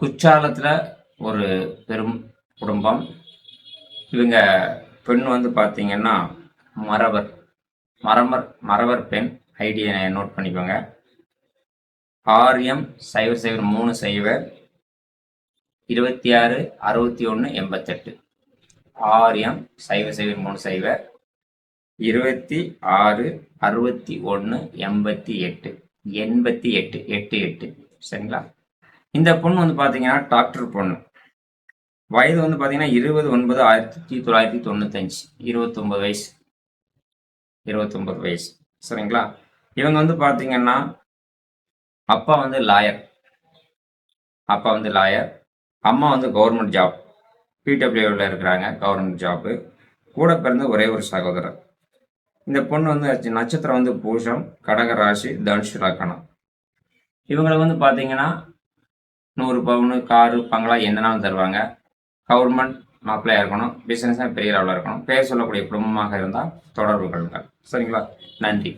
குற்றாலத்தில் ஒரு பெரும் குடும்பம். இவங்க பெண் வந்து பார்த்தீங்கன்னா மறவர் மரமர் மறவர் பெண். ஐடியை நோட் பண்ணிக்கோங்க. ஆரியம் சைவர் சைவர் மூணு சைவர். இருபத்தி ஆறு அறுபத்தி ஒன்று எண்பத்தெட்டு ஆரியம் சைவர் சைவர் மூணு சைவர். இருபத்தி ஆறு அறுபத்தி ஒன்று எண்பத்தி எட்டு. எண்பத்தி எட்டு எட்டு எட்டு. சரிங்களா? இந்த பொண்ணு வந்து பார்த்தீங்கன்னா டாக்டர் பொண்ணு. வயது வந்து பார்த்தீங்கன்னா இருபது ஒன்பது ஆயிரத்தி தொள்ளாயிரத்தி தொண்ணூத்தஞ்சு. இருபத்தொம்பது வயசு. இருபத்தொம்பது வயசு. சரிங்களா? இவங்க வந்து பார்த்தீங்கன்னா அப்பா வந்து லாயர். அப்பா வந்து லாயர். அம்மா வந்து கவர்மெண்ட் ஜாப். பிடபிள்யூவில் இருக்கிறாங்க கவர்மெண்ட் ஜாப்பு கூட பிறந்த ஒரே ஒரு சகோதரர். இந்த பொண்ணு வந்து நட்சத்திரம் வந்து பூஷம் கடகராசி தனுஷ் லக்கணம். இவங்களை வந்து பார்த்தீங்கன்னா நூறு பவுனு காரு பங்களா என்னனாலும் தருவாங்க. கவர்மெண்ட் மாப்பிள்ளையாக இருக்கணும் பிஸ்னஸாக பெரிய அளவில் இருக்கணும். பேர் சொல்லக்கூடிய குடும்பமாக இருந்தால் தொடர்பு கொள்ளுங்கள். சரிங்களா? நன்றி.